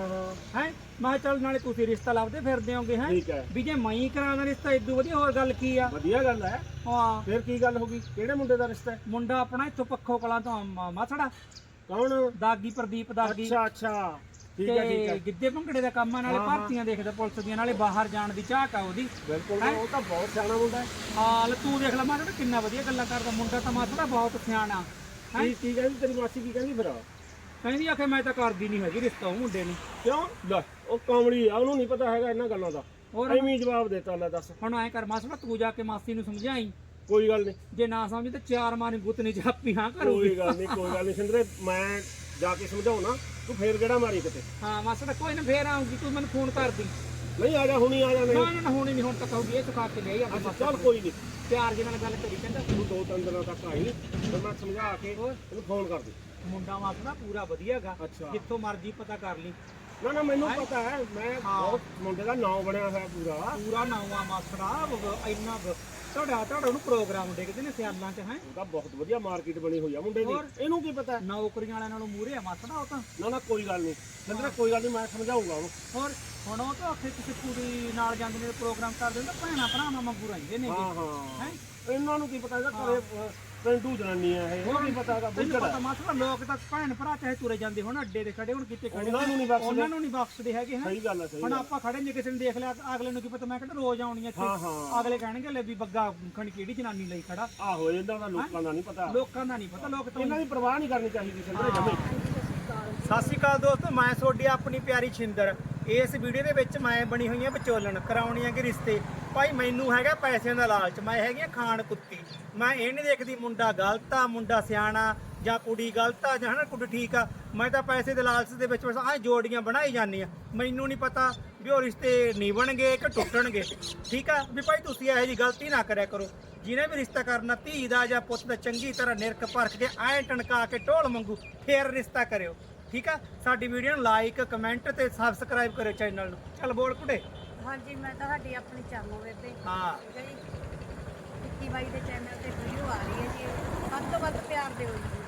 ਹੈ ਮੈਂ ਚੱਲ ਨਾਲੇ ਤੁਸੀਂ ਰਿਸ਼ਤਾ ਲੱਭਦੇ ਫਿਰਦੇ ਹੋਗੇ ਹੈ? ਵੀ ਜੇ ਮੈਂ ਹੀ ਕਰਾਉਣਾ ਰਿਸ਼ਤਾ ਇਦੋਂ ਵਧੀਆ ਹੋਰ ਗੱਲ ਕੀ ਆ? ਵਧੀਆ ਗੱਲ ਹੈ। ਹਾਂ। ਫਿਰ ਕੀ ਗੱਲ ਹੋ ਗਈ? ਕਿਹੜੇ ਮੁੰਡੇ ਦਾ ਰਿਸ਼ਤਾ ਹੈ? ਮੁੰਡਾ ਆਪਣਾ ਇੱਥੋਂ ਪੱਖੋ ਕਲਾਂ ਤੋਂ ਮਾਸੜਾ। ਕੌਣ? ਦਾਗੀ ਪ੍ਰਦੀਪ ਦਾਗੀ। ਅੱਛਾ ਅੱਛਾ। ਠੀਕ ਹੈ ਠੀਕ ਤੇ ਹੈ ਗਿੱਧੇ ਭੰਗੜੇ ਦਾ ਕੰਮ ਆ ਨਾਲੇ ਹਾਂ, ਹਾਂ। ਭਰਤੀਆਂ ਦੇਖਦਾ ਪੁਲਿਸ ਦੀਆਂ ਨਾਲੇ ਬਾਹਰ ਜਾਣ ਦੀ ਝਾਕ ਆ ਉਹਦੀ। ਬਿਲਕੁਲ ਹੈਂ? ਉਹ ਤਾਂ ਬਹੁਤ ਸਿਆਣਾ ਮੁੰਡਾ ਹੈ। ਹਾਲ ਤੂੰ ਦੇਖ ਲੈ ਮਾੜਾ ਜਿਹਾ ਕਿੰਨਾ ਵਧੀਆ ਗੱਲਾਂ ਕਰਦਾ ਮੁੰਡਾ ਤਾਂ ਮਾਸੜਾ ਬਹੁਤ ਸਿਆਣਾ। ਹੈਂ? ਕੀ ਕੀ ਕਹਿੰਦੀ ਤੇਰੀ ਮਾਸੀ ਕੀ ਕਹਿੰਦੀ ਫਿਰ? ਕਹਿੰਦੀ ਆਖੇ ਮੈਂ ਤਾਂ ਕਰਦੀ ਨਹੀਂ ਹੈਗੀ ਰਿਸ਼ਤਾ ਉਹ ਮੁੰਡੇ ਨੂੰ। ਕਿਉਂ? ਲੈ ਉਹ ਕਾਮੜੀ ਆ ਉਹਨੂੰ ਨਹੀਂ ਪਤਾ ਹੈਗਾ ਇਹਨਾਂ ਗੱਲਾਂ ਦਾ। ਹੋਰ ਐਵੇਂ ਹੀ ਜਵਾਬ ਦੇਤਾ ਲੈ ਦੱਸ। ਹੁਣ ਐ ਕਰ ਮਾਸੜਾ ਤੂੰ ਜਾ ਕੇ ਮਾਸੀ ਨੂੰ ਸਮਝਾਈ। ਕੋਈ ਗੱਲ ਨਹੀਂ ਜੇ ਨਾ ਸਮਝੀ ਤਾਂ ਚਾਰ ਮਾਰੀ ਗੁੱਤ ਨਹੀਂ ਚਾਪੀ ਹਾਂ ਕਰੂਗੀ। ਕੋਈ ਗੱਲ ਨਹੀਂ ਕੋਈ ਗੱਲ ਨਹੀਂ ਸਿੰਦਰੇ ਮੈਂ ਜਾ ਕੇ ਸਮਝਾਉਣਾ। ਤੂੰ ਫੇਰ ਕਿਹੜਾ ਮਾਰੀ ਕਿਤੇ? ਹਾਂ ਮਾਸੜਾ ਕੋਈ ਨਾ ਫੇਰ ਆਉਂਗੀ ਤੂੰ ਮੈਨੂੰ ਫੋਨ ਕਰਦੀ। ਨਹੀਂ ਆ ਜਾ ਹੁਣੀ ਆ ਜਾ ਨਹੀਂ ਨਾ ਨਾ ਹੋਣੀ ਨਹੀਂ ਹੁਣ ਤੱਕ ਆਉਗੀ ਇਹ ਚੁਕਾ ਕੇ ਅੱਛਾ ਆਪਾਂ ਚੱਲ ਕੋਈ ਨਹੀਂ। ਪਿਆਰ ਦੇ ਨਾਲ ਗੱਲ ਕਰੀ ਕਹਿੰਦਾ ਤੂੰ ਦੋ ਤਿੰਨ ਦਿਨਾਂ ਤੱਕ ਆਈ ਫਿਰ ਮੈਂ ਸਮਝਾ ਕੇ? ਤੈਨੂੰ ਫੋਨ ਕਰ ਦੂੰ। ਮੁੰਡਾ ਮਾਸੜਾ ਪੂਰਾ ਵਧੀਆਗਾ। ਜਿੱਥੋਂ ਮਰਜ਼ੀ ਪਤਾ ਕਰ ਲਈ। ਨਾ ਨਾ ਮੈਨੂੰ ਪਤਾ ਹੈ ਮੈਂ। ਬਹੁਤ ਮੁੰਡੇ ਦਾ ਨਾਮ ਬਣਿਆ ਹੋਇਆ ਪੂਰਾ। ਪੂਰਾ ਨਵਾਂ ਮਾਸੜਾ ਬ- ਇੰਨਾ ਤੁਹਾਡਾ ਤੁਹਾਡਾ ਨੂੰ ਪ੍ਰੋਗਰਾਮ ਡਿੱਗਦੇ ਨੇ ਸਿਆਲਾਂ 'ਚ ਹੈ? ਉਹਦਾ ਬਹੁਤ ਵਧੀਆ ਮਾਰਕੀਟ ਬਣੀ ਹੋਈ ਆ ਮੁੰਡੇ ਦੀ। ਹੋਰ? ਇਹਨੂੰ ਕੀ ਪਤਾ? ਨੌਕਰੀਆਂ ਵਾਲਿਆਂ ਨਾਲੋਂ ਮੂਰੇ ਆ ਮਾਸੜਾ ਉਹ ਤਾਂ। ਨਾ ਨਾ ਕੋਈ ਗੱਲ ਨਹੀਂ। ਕਹਿੰਦਾ ਕੋਈ ਗੱਲ ਨਹੀਂ ਮੈਂ ਸਮਝਾਉਂਗਾ ਉਹਨੂੰ। ਹੋਰ? ਹੁਣ ਉਹ ਤਾਂ ਉੱਥੇ ਕਿਸੇ ਕੁੜੀ ਨਾਲ ਜਾਂਦੇ ਨੇ ਪ੍ਰੋਗਰਾਮ ਕਰਦੇ ਨੇ ਤਾਂ ਭੈਣਾਂ ਭਰਾਵਾਂ ਵਾਂਗੂ ਰਹਿੰਦੇ ਨੇ। ਹਾਂ ਹਾਂ। ਹੈ? ਇਹਨਾਂ ਨੂੰ ਕੀ ਪਤਾ ਇਹਦਾ ਘਰੇ ਅਹ, ਪਿੰਡੂ ਜਨਾਨੀਆਂ ਇਹ। ਇਹਨੂੰ ਕੀ ਪਤਾ ਹੈਗਾ ਤੈਨੂੰ ਬੁੱਝੜ। ਪਤਾ ਮਾਸੜਾ ਲੋਕ ਤਾਂ ਭੈਣ ਭਰਾ ਚਾਹੇ ਤੁਰੇ ਜਾਂਦੇ ਹੁਣ ਅੱਡੇ ਤੇ ਖੜੇ ਹੁਣ ਕਿਤੇ ਖੜੇ ਉਹਨਾਂ ਨੂੰ ਨਹੀਂ ਬਖਸ਼ਦੇ। ਉਹਨਾਂ ਨੂੰ ਨਹੀਂ ਬਖਸ਼ਦੇ ਹੈਗੇ ਹੈ। ਸਹੀ ਗੱਲ ਹੈ ਸਹੀ ਹੁਣ ਗੱਲ ਆਪਾਂ ਖੜੇ ਜੇ ਕਿਸੇ ਨੇ ਦੇਖ ਲਿਆ ਅਗਲੇ ਨੂੰ ਕੀ ਪਤਾ ਮੈਂ ਕਿਹੜਾ ਰੋਜ਼ ਆਉਣੀ ਇੱਥੇ। ਹਾਂ ਹਾਂ। ਅਗਲੇ ਕਹਿਣਗੇ ਲੈ ਵੀ ਬੱਗਾ ਖਣ ਕਿਹੜੀ ਜਨਾਨੀ ਲਈ ਖੜਾ। ਆਹੋ ਇਹਨਾਂ ਦਾ ਲੋਕਾਂ ਦਾ ਨਹੀਂ ਪਤਾ। ਲੋਕਾਂ ਦਾ ਨਹੀਂ ਪਤਾ ਲੋਕ ਤਾਂ ਇਹਨਾਂ ਦੀ ਪਰਵਾਹ ਨਹੀਂ ਕਰਨੀ ਚਾਹੀਦੀ ਸਿੰਦਰੇ ਜਮੇ ਸਤਿ ਸ਼੍ਰੀ ਅਕਾਲ ਦੋਸਤੋ ਮੈਂ ਤੁਹਾਡੀ ਆਪਣੀ ਪਿਆਰੀ ਛਿੰਦਰ। ਇਸ ਵੀਡੀਓ ਦੇ ਵਿੱਚ ਮੈਂ ਬਣੀ ਹੋਈ ਹਾਂ ਵਿਚੋਲਣ ਕਰਾਉਣੀ ਹੈ ਕਿ ਰਿਸ਼ਤੇ। ਭਾਈ ਮੈਨੂੰ ਹੈਗਾ ਪੈਸਿਆਂ ਦਾ ਲਾਲਚ ਮੈਂ ਹੈਗੀ ਹਾਂ ਖਾਣ ਕੁੱਤੀ। ਮੈਂ ਇਹ ਨਹੀਂ ਦੇਖਦੀ ਮੁੰਡਾ ਗਲਤ ਆ ਮੁੰਡਾ ਸਿਆਣਾ ਜਾਂ ਕੁੜੀ ਗਲਤ ਆ ਜਾਂ ਹਨਾ ਕੁੜੀ ਠੀਕ ਆ। ਮੈਂ ਤਾਂ ਪੈਸੇ ਦੇ ਲਾਲਚ ਦੇ ਵਿੱਚ ਬਸ ਆਹ ਜੋੜੀਆਂ ਬਣਾਈ ਜਾਂਦੀ ਆ। ਮੈਨੂੰ ਨਹੀਂ ਪਤਾ ਵੀ ਉਹ ਰਿਸ਼ਤੇ ਨਹੀਂ ਬਣਨਗੇ ਕਿ ਟੁੱਟਣਗੇ। ਠੀਕ ਆ? ਵੀ ਭਾਈ ਤੁਸੀਂ ਇਹੋ ਜੀ ਗਲਤੀ ਨਾ ਕਰਿਆ ਕਰੋ। ਜਿਹਨੇ ਵੀ ਰਿਸ਼ਤਾ ਕਰਨਾ ਧੀ ਦਾ ਜਾਂ ਪੁੱਤ ਦਾ ਚੰਗੀ ਤਰ੍ਹਾਂ ਨਿਰਖ ਪਰਖ ਕੇ ਐਂ ਟਣਕਾ ਕੇ ਢੋਲ ਮੰਗੂ ਫੇਰ ਰਿਸ਼ਤਾ ਕਰਿਓ। ਠੀਕ ਆ? ਸਾਡੀ ਵੀਡੀਓ ਨੂੰ ਲਾਈਕ ਕਮੈਂਟ ਤੇ ਸਬਸਕ੍ਰਾਈਬ ਕਰਿਓ ਚੈਨਲ ਨੂੰ। ਚੱਲ ਬੋਲ ਕੁੜੇ। ਹਾਂਜੀ ਮੈਂ ਤੁਹਾਡੀ ਆਪਣੀ ਚਰਨੋ ਤੇ ਹਾਂ। ਠੀਕ ਬਾਈ ਦੇ ਚੈਨਲ ਤੇ ਵੀਡੀਓ ਆ ਰਹੀ ਹੈ ਜੀ। ਵੱਧ ਤੋਂ ਵੱਧ ਪਿਆਰ ਦਿਓ ਜੀ।